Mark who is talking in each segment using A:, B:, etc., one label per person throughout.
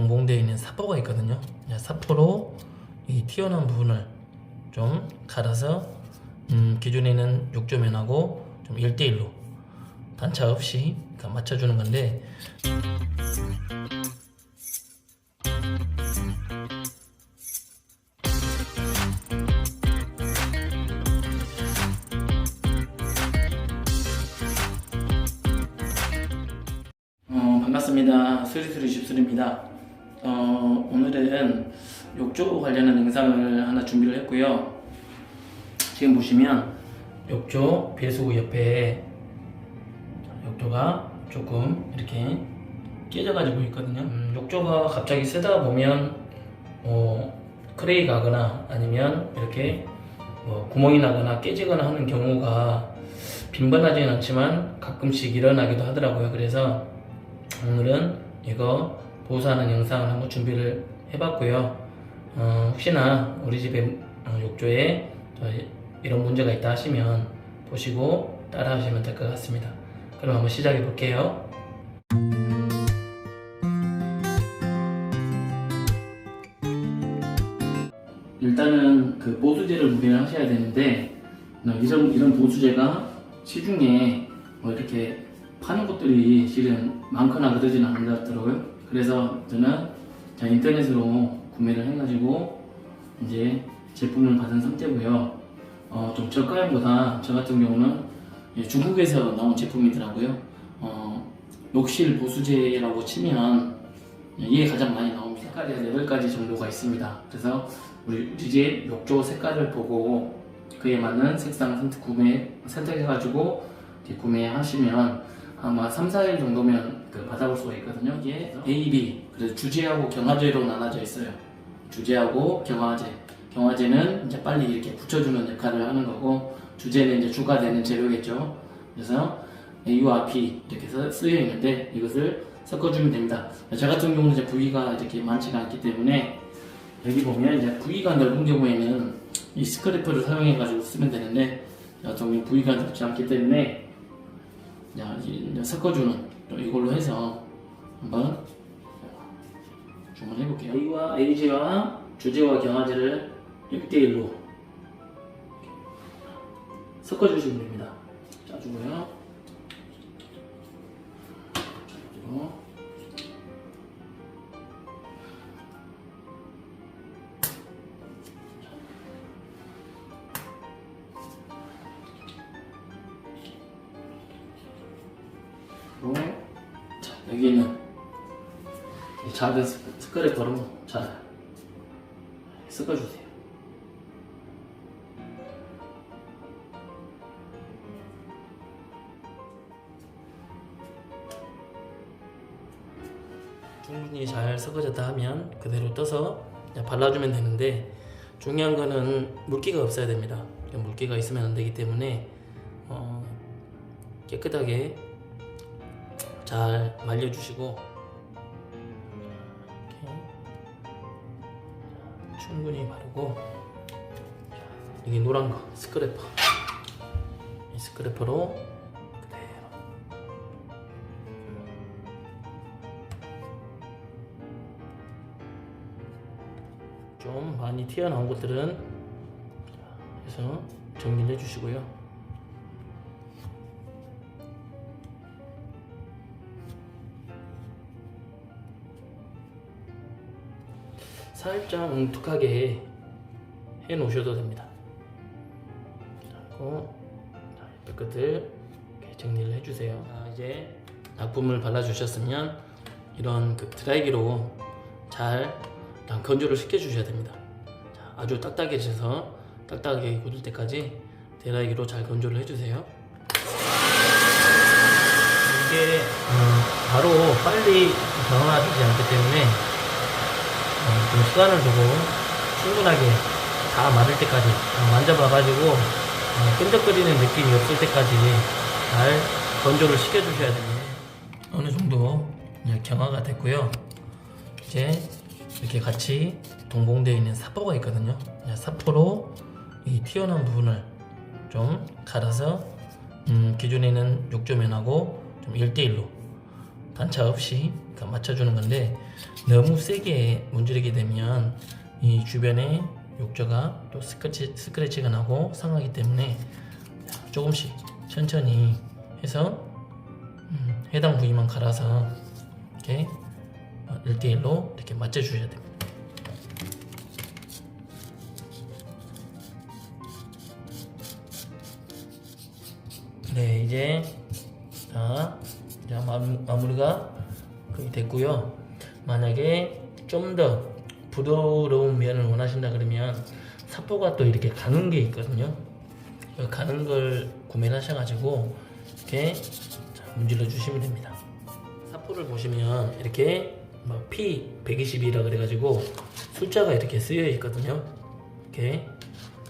A: 동봉되어 있는 사포가 있거든요. 이 사포로 이 튀어나온 부분을 좀 갈아서 음, 기존에 있는 욕조면하고 좀 1대1로 단차 없이 그러니까 맞춰주는 건데 어, 반갑습니다. 수리수리 집술입니다. 어, 오늘은 욕조 관련한 영상을 하나 준비를 했고요. 지금 보시면 욕조 배수구 옆에 욕조가 조금 이렇게 깨져가지고 있거든요. 음, 욕조가 갑자기 쓰다 보면 어, 크레이 가거나 아니면 이렇게 뭐 구멍이 나거나 깨지거나 하는 경우가 빈번하지는 않지만 가끔씩 일어나기도 하더라고요. 그래서 오늘은 이거 보수하는 영상을 한번 준비를 해봤고요. 어, 혹시나 우리 집에 어, 욕조에 또 이런 문제가 있다 하시면 보시고 따라 하시면 될 것 같습니다. 그럼 한번 시작해 볼게요. 일단은 그 보수제를 구매를 하셔야 되는데 어, 이런 이런 보수제가 시중에 뭐 이렇게 파는 것들이 실은 많거나 것 같더라고요. 그래서 저는 자, 인터넷으로 구매를 해가지고 이제 제품을 받은 상태고요. 어, 좀 저가형보다 저 같은 경우는 예, 중국에서 나온 제품이더라고요. 어, 욕실 보수제라고 치면 이게 가장 많이 나옵니다. 색깔이 한 8가지 정도가 있습니다. 그래서 우리 이제 욕조 색깔을 보고 그에 맞는 색상 선택, 구매, 선택해가지고 구매하시면 아마 3, 4일 정도면 그 받아볼 수가 있거든요. 이게 A, B, 그래서 주제하고 경화제로 나눠져 있어요. 주제하고 경화제. 경화제는 이제 빨리 이렇게 붙여주는 역할을 하는 거고, 주제는 이제 주가 되는 재료겠죠. 그래서 A와 B 이렇게 써- 쓰여 있는데 이것을 섞어주면 됩니다. 저 같은 경우는 이제 부위가 이렇게 많지가 않기 때문에 여기 보면 이제 부위가 넓은 경우에는 이 스크래퍼를 사용해가지고 쓰면 되는데 저 같은 경우 부위가 넓지 않기 때문에 섞어주는 또 이걸로 해서 한번 주문해 볼게요. A와 AG와 주제와 경화제를 1대1로 섞어주시면 됩니다. 짜주고요. 여기는 이 작은 스- 스크래퍼로 잘 섞어주세요. 충분히 잘 섞어졌다 하면 그대로 떠서 발라주면 되는데 중요한 거는 물기가 없어야 됩니다. 물기가 있으면 안 되기 때문에 어, 깨끗하게 잘 말려주시고. 이렇게. 충분히 바르고. 이게 노란 거 스크래퍼. 이 스크래퍼로 좀 많이 튀어나온 것들은 해서 정리를 해주시고요. 살짝 뭉툭하게 해 놓으셔도 됩니다. 그리고 자, 옆에 끝을 이렇게 정리를 해주세요. 자, 이제 약품을 발라주셨으면 이런 그 드라이기로 잘 건조를 시켜주셔야 됩니다. 자, 아주 딱딱해져서 딱딱하게 굳을 때까지 드라이기로 잘 건조를 해주세요. 이게 음, 바로 빨리 변화되지 않기 때문에 어, 좀 시간을 두고 충분하게 다 마를 때까지 어, 만져봐가지고 어, 끈적거리는 느낌이 없을 때까지 잘 건조를 시켜주셔야 됩니다. 어느 정도 경화가 됐고요. 이제 이렇게 같이 동봉되어 있는 사포가 있거든요. 이 사포로 이 튀어나온 부분을 좀 갈아서 음, 기존에 있는 욕조면하고 좀 1대1로 단차 없이 그 맞춰주는 건데 너무 세게 문지르게 되면 이 주변에 욕조가 또 스크래치, 스크래치가 나고 상하기 때문에 조금씩 천천히 해서 음, 해당 부위만 갈아서 이렇게 1대1로 이렇게 맞춰주셔야 됩니다. 네, 이제 자, 자 마무, 마무리가 됐고요. 만약에 좀 더 부드러운 면을 원하신다 그러면 사포가 또 이렇게 가는 게 있거든요. 그 가는 걸 구매를 하셔가지고 이렇게 자, 문질러 주시면 됩니다. 사포를 보시면 이렇게 뭐 P120이라 그래가지고 숫자가 이렇게 쓰여 있거든요. 이렇게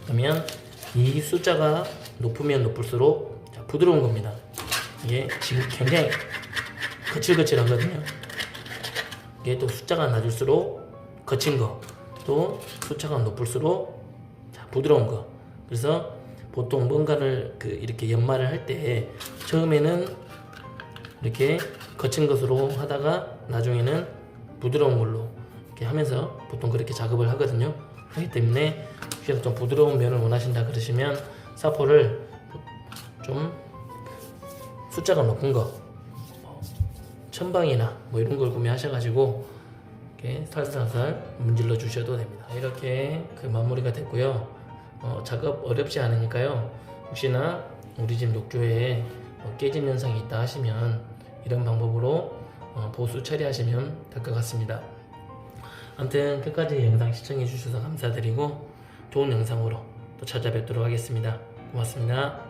A: 그러면 이 숫자가 높으면 높을수록 자, 부드러운 겁니다. 이게 지금 굉장히 거칠거칠하거든요. 이게 또 숫자가 낮을수록 거친 거, 또 숫자가 높을수록 자, 부드러운 거. 그래서 보통 뭔가를 그 이렇게 연마를 할 때 처음에는 이렇게 거친 것으로 하다가 나중에는 부드러운 걸로 이렇게 하면서 보통 그렇게 작업을 하거든요. 그렇기 때문에 혹시나 좀 부드러운 면을 원하신다 그러시면 사포를 좀 숫자가 높은 거, 뭐 천방이나 뭐 이런 걸 구매하셔가지고 이렇게 살살살 문질러 주셔도 됩니다. 이렇게 그 마무리가 됐고요. 어, 작업 어렵지 않으니까요. 혹시나 우리 집 욕조에 어, 깨진 현상이 있다 하시면 이런 방법으로 어, 보수 처리하시면 될 것 같습니다. 아무튼 끝까지 영상 시청해 주셔서 감사드리고 좋은 영상으로 또 찾아뵙도록 하겠습니다. 고맙습니다.